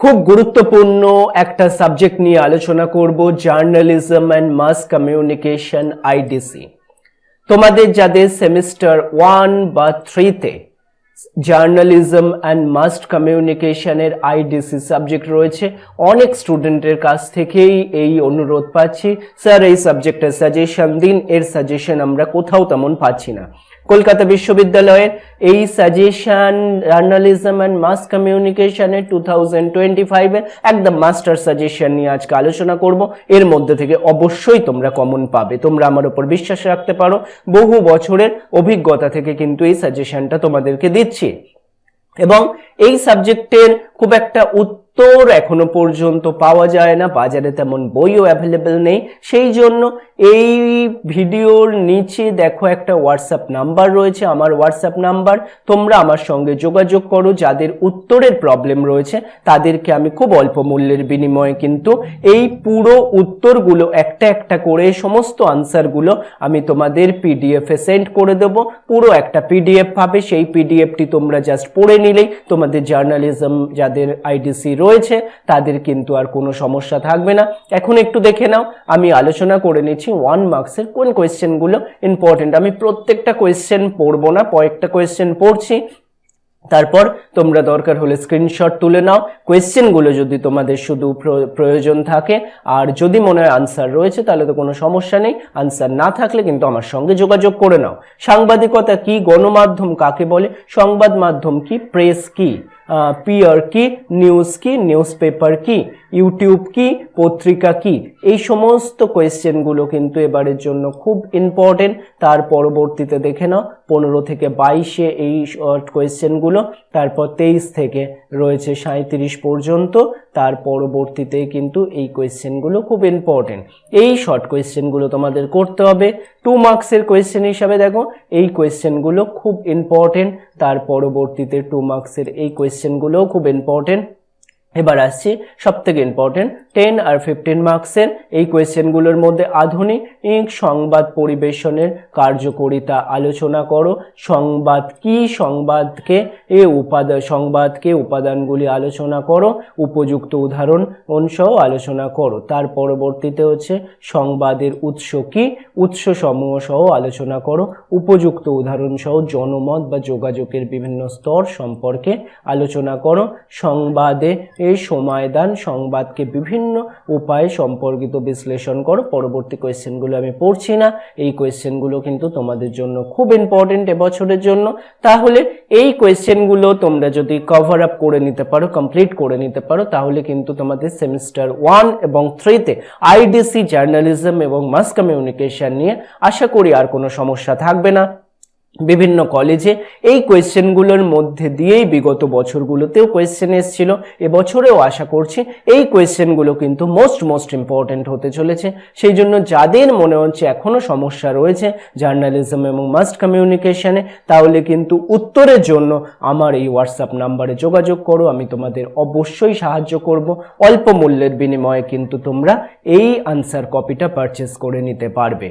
খুব গুরুত্বপূর্ণ একটা সাবজেক্ট নিয়ে আলোচনা করব, journalism and mass communication IDC তোমাদের যাদের সেমিস্টার ওয়ান বা থ্রিতে জার্নালিজম অ্যান্ড মাস্ট কমিউনিকেশনের আইডিসি সাবজেক্ট রয়েছে, অনেক স্টুডেন্টের কাছ থেকেই এই অনুরোধ পাচ্ছি। স্যার, এই সাবজেক্টের সাজেশন দিন, এর সাজেশন আমরা কোথাও তেমন পাচ্ছি না। কলকাতা বিশ্ববিদ্যালয়ের এই সাজেশন জার্নালিজম অ্যান্ড মাস কমিউনিকেশনের টু থাউজেন্ড টোয়েন্টি ফাইভের একদম মাস্টার সাজেশন নিয়ে আজকে আলোচনা করব। এর মধ্যে থেকে অবশ্যই তোমরা কমন পাবে। তোমরা আমার উপর বিশ্বাস রাখতে পারো। বহু বছরের অভিজ্ঞতা থেকে কিন্তু এই সাজেশনটা তোমাদেরকে দিচ্ছি। এবং এই সাবজেক্টের খুব একটা উত্তর এখনও পর্যন্ত পাওয়া যায় না, বাজারে তেমন বইও অ্যাভেলেবেল নেই। সেই জন্য এই ভিডিওর নিচে দেখো একটা হোয়াটসঅ্যাপ নাম্বার রয়েছে। আমার হোয়াটসঅ্যাপ নাম্বার তোমরা আমার সঙ্গে যোগাযোগ করো। যাদের উত্তরের প্রবলেম রয়েছে, তাদেরকে আমি খুব অল্প মূল্যের বিনিময়ে কিন্তু এই পুরো উত্তরগুলো একটা একটা করে, সমস্ত আনসারগুলো আমি তোমাদের পিডিএফে সেন্ড করে দেব। পুরো একটা পিডিএফ পাবে। সেই পিডিএফটি তোমরা জাস্ট পড়ে নিলেই তোমাদের জার্নালিজম যাদের আইডিসি রয়েছে তাদের কিন্তু আর কোনো সমস্যা থাকবে না। এখন একটু দেখে নাও, আমি আলোচনা করে নিচ্ছি ওয়ান মার্কসের কোন কোয়েশ্চেনগুলো ইম্পর্টেন্ট আমি প্রত্যেকটা কোয়েশ্চেন পড়ব না, কয়েকটা কোয়েশ্চেন পড়ছি। তারপর তোমরা দরকার হলে স্ক্রিনশট তুলে নাও। কোয়েশ্চেনগুলো যদি তোমাদের শুধু প্র- প্রয়োজন থাকে, আর যদি মনে হয় আনসার রয়েছে, তাহলে তো কোনো সমস্যা নেই। আনসার না থাকলে কিন্তু আমার সঙ্গে যোগাযোগ করে নাও। সাংবাদিকতা কি, গণমাধ্যম কাকে বলে, সংবাদ মাধ্যম কি প্রেস কি? পিয়ার কি নিউজ কি নিউজ পেপার কি ইউটিউব কি, পত্রিকা কি, এই সমস্ত কোয়েশ্চেনগুলো কিন্তু এবারের জন্য খুব ইম্পর্টেন্ট তার পরবর্তীতে দেখে নাও, পনেরো থেকে বাইশে এই শর্ট কোয়েশ্চেনগুলো তারপর তেইশ থেকে রয়েছে সাঁত্রিশ পর্যন্ত, তার পরবর্তীতে কিন্তু এই কোয়েশ্চেনগুলো খুব ইম্পর্টেন্ট এই শর্ট কোয়েশ্চেনগুলো তোমাদের করতে হবে। টু মার্কসের কোয়েশ্চেন হিসাবে দেখো, এই কোয়েশ্চেনগুলো খুব ইম্পর্টেন্ট তার পরবর্তীতে টু মার্কসের এই কোয়েশ্চেনগুলোও খুব ইম্পর্টেন্ট এবার আসছি সব থেকে ইম্পর্টেন্ট টেন আর ফিফটিন মার্কসের এই কোয়েশ্চেনগুলোর মধ্যে আধুনিক সংবাদ পরিবেশনের কার্যকরিতা আলোচনা করো। সংবাদ কি? সংবাদকে, এ উপাদান সংবাদকে উপাদানগুলি আলোচনা করো। উপযুক্ত উদাহরণ সহ আলোচনা করো। তার পরবর্তীতে হচ্ছে সংবাদের উৎস কি? উৎস সমূহ সহ আলোচনা করো। উপযুক্ত উদাহরণ সহ জনমত বা যোগাযোগের বিভিন্ন স্তর সম্পর্কে আলোচনা করো। সংবাদে এই সময়দান সংবাদকে বিভিন্ন উপায়ে সম্পর্কিত বিশ্লেষণ করো। পরবর্তী কোয়েশ্চেনগুলো আমি পড়ছি না। এই কোয়েশ্চেনগুলো কিন্তু তোমাদের জন্য খুব ইম্পর্টেন্ট এবছরের জন্য। তাহলে এই কোয়েশ্চেনগুলো তোমরা যদি কভার আপ করে নিতে পারো কমপ্লিট করে নিতে পারো, তাহলে কিন্তু তোমাদের সেমিস্টার ওয়ান এবং থ্রিতে আইডিসি জার্নালিজম এবং মাস কমিউনিকেশন নিয়ে আশা করি আর কোনো সমস্যা থাকবে না। বিভিন্ন কলেজে এই কোয়েশ্চেনগুলোর মধ্যে দিয়েই বিগত বছরগুলোতেও কোয়েশ্চেন এসেছিল। এবছরেও আশা করছি এই কোয়েশ্চেনগুলো কিন্তু মোস্ট মোস্ট ইম্পর্ট্যান্ট হতে চলেছে। সেই জন্য যাদের মনে হচ্ছে এখনও সমস্যা রয়েছে জার্নালিজম এবং মাস্ট কমিউনিকেশনে তাহলে কিন্তু উত্তরের জন্য আমার এই হোয়াটসঅ্যাপ নাম্বারে যোগাযোগ করো। আমি তোমাদের অবশ্যই সাহায্য করব। অল্প মূল্যের বিনিময়ে কিন্তু তোমরা এই আনসার কপিটা পারচেস করে নিতে পারবে।